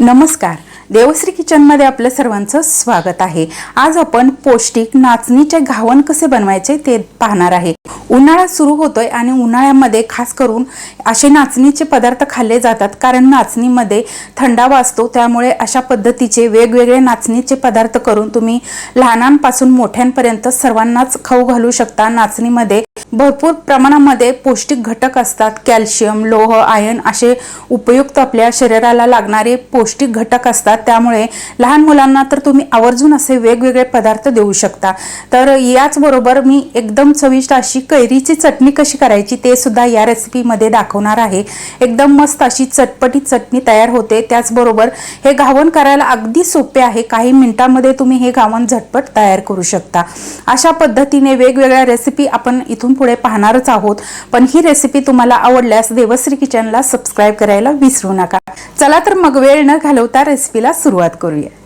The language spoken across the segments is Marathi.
नमस्कार. देवश्री किचनमध्ये आपलं सर्वांचं स्वागत आहे. आज आपण पौष्टिक नाचणीचे घावण कसे बनवायचे ते पाहणार आहे. उन्हाळा सुरू होतोय आणि उन्हाळ्यामध्ये खास करून असे नाचणीचे पदार्थ खाल्ले जातात कारण नाचणीमध्ये थंडावा असतो त्यामुळे अशा पद्धतीचे वेगवेगळे नाचणीचे पदार्थ करून तुम्ही लहानांपासून मोठ्यांपर्यंत सर्वांनाच खाऊ घालू शकता. नाचणीमध्ये भरपूर प्रमाणामध्ये पौष्टिक घटक असतात. कॅल्शियम लोह आयन असे उपयुक्त आपल्या शरीराला लागणारे पौष्टिक घटक असतात. त्यामुळे लहान मुलांना तर तुम्ही आवर्जून असे वेगवेगळे पदार्थ देऊ शकता. तर याचबरोबर मी एकदम चविष्ट अशी कैरीची चटणी कशी करायची ते सुद्धा या रेसिपीमध्ये दाखवणार आहे. एकदम मस्त अशी चटपटीत चटणी तयार होते. त्याचबरोबर हे घावण करायला अगदी सोपे आहे. काही मिनिटांमध्ये तुम्ही हे घावण झटपट तयार करू शकता. अशा पद्धतीने वेगवेगळ्या रेसिपी आपण इथून पुढे पाहणारच आहोत. पण ही रेसिपी तुम्हाला आवडल्यास देवश्री किचनला सबस्क्राईब करायला विसरू नका. चला तर मग वेळ न घालवता रेसिपीला सुरुवात करूया.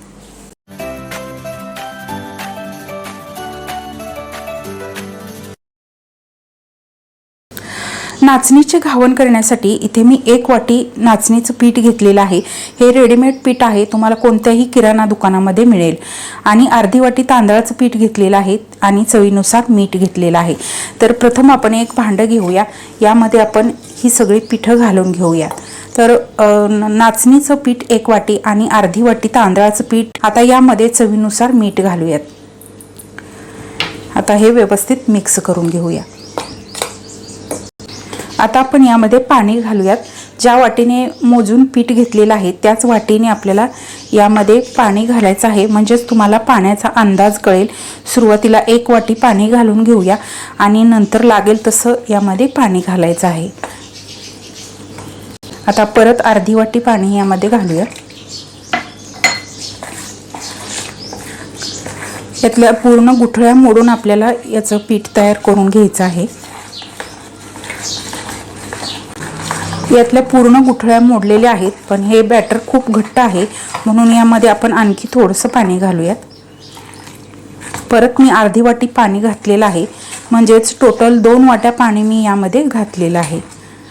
नाचणीचे घावण करण्यासाठी इथे मी एक वाटी नाचणीचं पीठ घेतलेलं आहे. हे रेडीमेड पीठ आहे तुम्हाला कोणत्याही किराणा दुकानामध्ये मिळेल. आणि अर्धी वाटी तांदळाचं पीठ घेतलेलं आहे आणि चवीनुसार मीठ घेतलेलं आहे. तर प्रथम आपण एक भांडं घेऊया. यामध्ये आपण ही सगळी पिठं घालून घेऊया. तर नाचणीचं पीठ एक वाटी आणि अर्धी वाटी तांदळाचं पीठ. आता यामध्ये चवीनुसार मीठ घालूयात. आता हे व्यवस्थित मिक्स करून घेऊया. आता आपण यामध्ये पाणी घालूयात. ज्या वाटीने मोजून पीठ घेतलेलं आहे त्याच वाटीने आपल्याला यामध्ये पाणी घालायचं आहे. म्हणजेच तुम्हाला पाण्याचा अंदाज कळेल. सुरुवातीला एक वाटी पाणी घालून घेऊया आणि नंतर लागेल तसं यामध्ये पाणी घालायचं आहे. आता परत अर्धी वाटी पाणी यामध्ये घालूया. यातल्या पूर्ण गुठळ्या मोडून आपल्याला याचं पीठ तयार करून घ्यायचं आहे. यातल्या पूर्ण गुठळ्या मोडलेल्या आहेत पण हे बॅटर खूप घट्ट आहे म्हणून यामध्ये आपण आणखी थोडंसं पाणी घालूयात. परत मी अर्धी वाटी पाणी घातलेलं आहे म्हणजेच टोटल दोन वाट्या पाणी मी यामध्ये घातलेलं आहे.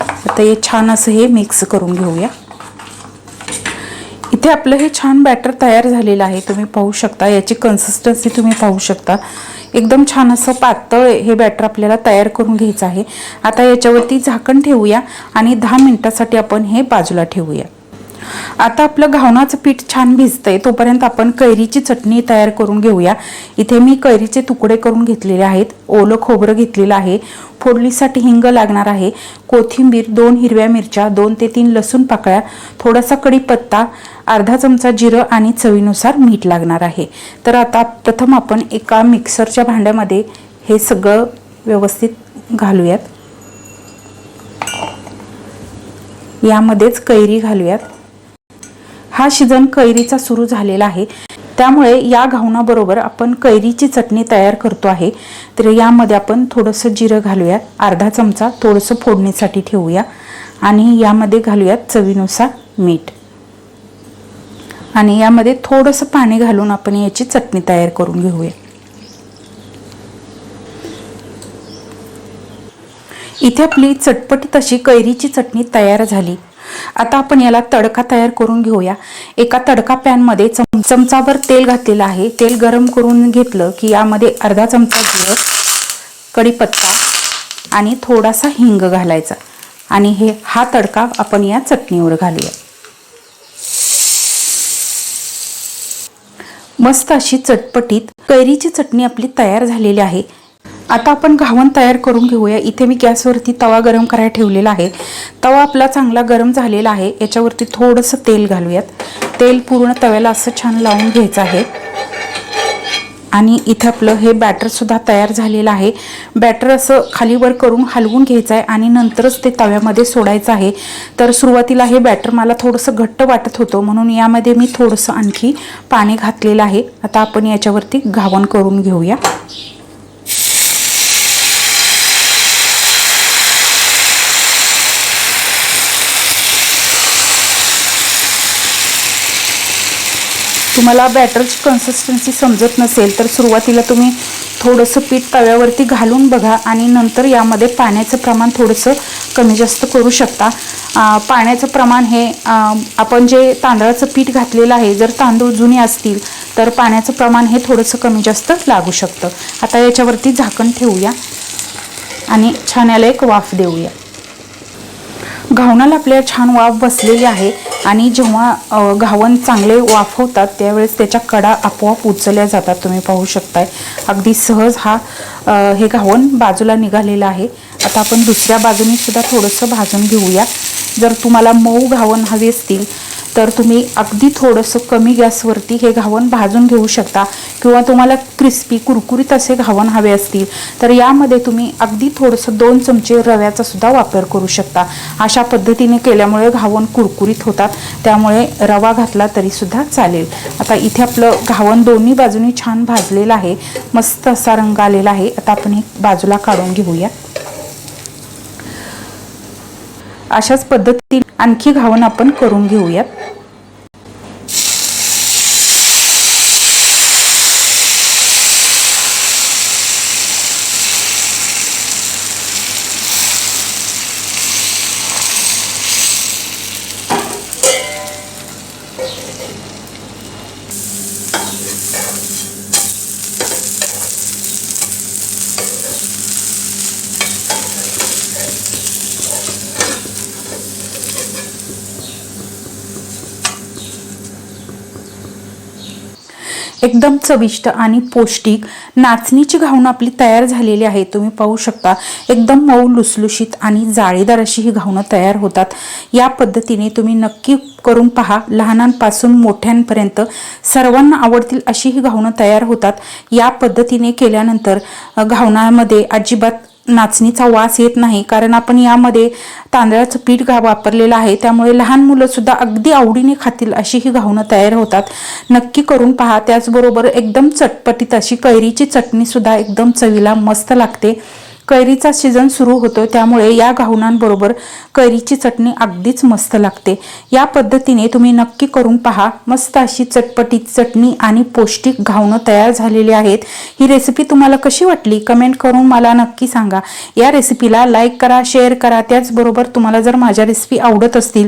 आता हे छान असं हे मिक्स करून घेऊया. इथे आपलं हे छान बॅटर तयार झालेलं आहे तुम्ही पाहू शकता याची कन्सिस्टन्सी तुम्ही पाहू शकता. एकदम छान असं पातळ हे बॅटर आपल्याला तयार करून घ्यायचं आहे. आता याच्यावरती झाकण ठेवूया आणि दहा मिनिटासाठी आपण हे बाजूला ठेवूया. आता आपलं घावनाचं पीठ छान भिजतंय तोपर्यंत आपण कैरीची चटणी तयार करून घेऊया. इथे मी कैरीचे तुकडे करून घेतलेले आहेत ओलं खोबरं घेतलेलं आहे फोडणीसाठी हिंग लागणार आहे कोथिंबीर दोन हिरव्या मिरच्या दोन ते तीन लसूण पाकळ्या थोडासा कढीपत्ता अर्धा चमचा जिरं आणि चवीनुसार मीठ लागणार आहे. तर आता प्रथम आपण एका मिक्सरच्या भांड्यामध्ये हे सगळं व्यवस्थित घालूयात. यामध्येच कैरी घालूयात. हा शिजन कैरीचा सुरू झालेला आहे. त्यामुळे या घावणाबरोबर आपण कैरीची चटणी तयार करतो आहे. तर यामध्ये आपण थोडंसं जिरं घालूयात. अर्धा चमचा थोडंसं फोडणीसाठी ठेवूया. आणि यामध्ये घालूयात चवीनुसार मीठ. आणि यामध्ये थोडंसं पाणी घालून आपण याची चटणी तयार करून घेऊया. इथे आपली चटपटीत अशी कैरीची चटणी तयार झाली. आता आपण याला तडका तयार करून घेऊया. एका तडका पॅनमध्ये चम चमचाभर तेल घातलेलं आहे. तेल गरम करून घेतलं की यामध्ये अर्धा चमचा जिरं कढीपत्ता आणि थोडासा हिंग घालायचा. आणि हे हा तडका आपण या चटणीवर घालूया. मस्त अशी चटपटीत कैरीची चटणी आपली तयार झालेली आहे. आता आपण घावण तयार करून घेऊया. इथे मी गॅसवरती तवा गरम करायला ठेवलेला आहे. तवा आपला चांगला गरम झालेला आहे. याच्यावरती थोडंसं तेल घालूयात. तेल पूर्ण तव्याला असं छान लावून घ्यायचं आहे. आणि इथं आपलं हे बॅटरसुद्धा तयार झालेलं आहे. बॅटर असं खालीवर करून हलवून घ्यायचं आहे आणि नंतरच ते तव्यामध्ये सोडायचं आहे. तर सुरुवातीला हे बॅटर मला थोडंसं घट्ट वाटत होतं. म्हणून यामध्ये मी थोडंसं आणखी पाणी घातलेलं आहे. आता आपण याच्यावरती घावण करून घेऊया. तुम्हाला बॅटरची कन्सिस्टन्सी समजत नसेल तर सुरुवातीला तुम्ही थोडंसं पीठ तव्यावरती घालून बघा आणि नंतर यामध्ये पाण्याचं प्रमाण थोडंसं कमी जास्त करू शकता. पाण्याचं प्रमाण हे आपण जे तांदळाचं पीठ घातलेलं आहे जर तांदूळ जुने असतील तर पाण्याचं प्रमाण हे थोडंसं कमी जास्त लागू शकतं. आता याच्यावरती झाकण ठेवूया आणि छान याला एक वाफ देऊया. घावणाला आपल्या छान वाफ बसलेली आहे आणि जेव्हा घावण घावन चांगले वाफ होतात त्यावेळेस त्याच्या कडा आपोआप उचलल्या जातात. तुम्ही पाहू शकताय. अगदी सहज हा हे घावन बाजूला निघालेलं आहे. आता आपण दुसऱ्या बाजूने सुद्धा थोडंसं भाजून घेऊया. जर तुम्हाला मऊ घावन हवी असतील तर तुम्ही अगदी थोडंसं कमी गॅसवरती हे घावन भाजून घेऊ शकता. किंवा तुम्हाला क्रिस्पी कुरकुरीत असे घावन हवे असतील तर यामध्ये तुम्ही अगदी थोडंसं दोन चमचे रव्याचा सुद्धा वापर करू शकता. अशा पद्धतीने केल्यामुळे घावन कुरकुरीत होतात. त्यामुळे रवा घातला तरीसुद्धा चालेल. आता इथे आपलं घावन दोन्ही बाजूनी छान भाजलेलं आहे. मस्त असा रंग आलेला आहे. आता आपण हे बाजूला काढून घेऊया. अशाच पद्धतीने आणखी घावन आपण करून घेऊयात. एकदम चविष्ट आणि पौष्टिक नाचणीची घावणं आपली तयार झालेली आहे तुम्ही पाहू शकता एकदम मऊ लुसलुशीत आणि जाळीदार अशी ही घावणं तयार होतात. या पद्धतीने तुम्ही नक्की करून पहा लहानांपासून मोठ्यांपर्यंत सर्वांना आवडतील अशी ही घावणं तयार होतात. या पद्धतीने केल्यानंतर घावणामध्ये अजिबात नाचणीचा वास येत नाही. कारण आपण यामध्ये तांदळाचं पीठ घा वापरलेलं आहे. त्यामुळे लहान मुलंसुद्धा अगदी आवडीने खातील अशी ही घावणं तयार होतात. नक्की करून पहा. त्याचबरोबर एकदम चटपटीत अशी कैरीची चटणीसुद्धा एकदम चवीला मस्त लागते. कैरीचा सीझन सुरू होतो त्यामुळे या घावणांबरोबर कैरीची चटणी अगदीच मस्त लागते. या पद्धतीने तुम्ही नक्की करून पहा मस्त अशी चटपटीत चटणी आणि पौष्टिक घावणं तयार झालेली आहेत. ही रेसिपी तुम्हाला कशी वाटली? कमेंट करून मला नक्की सांगा. या रेसिपीला लाईक करा शेअर करा. त्याचबरोबर तुम्हाला जर माझ्या रेसिपी आवडत असतील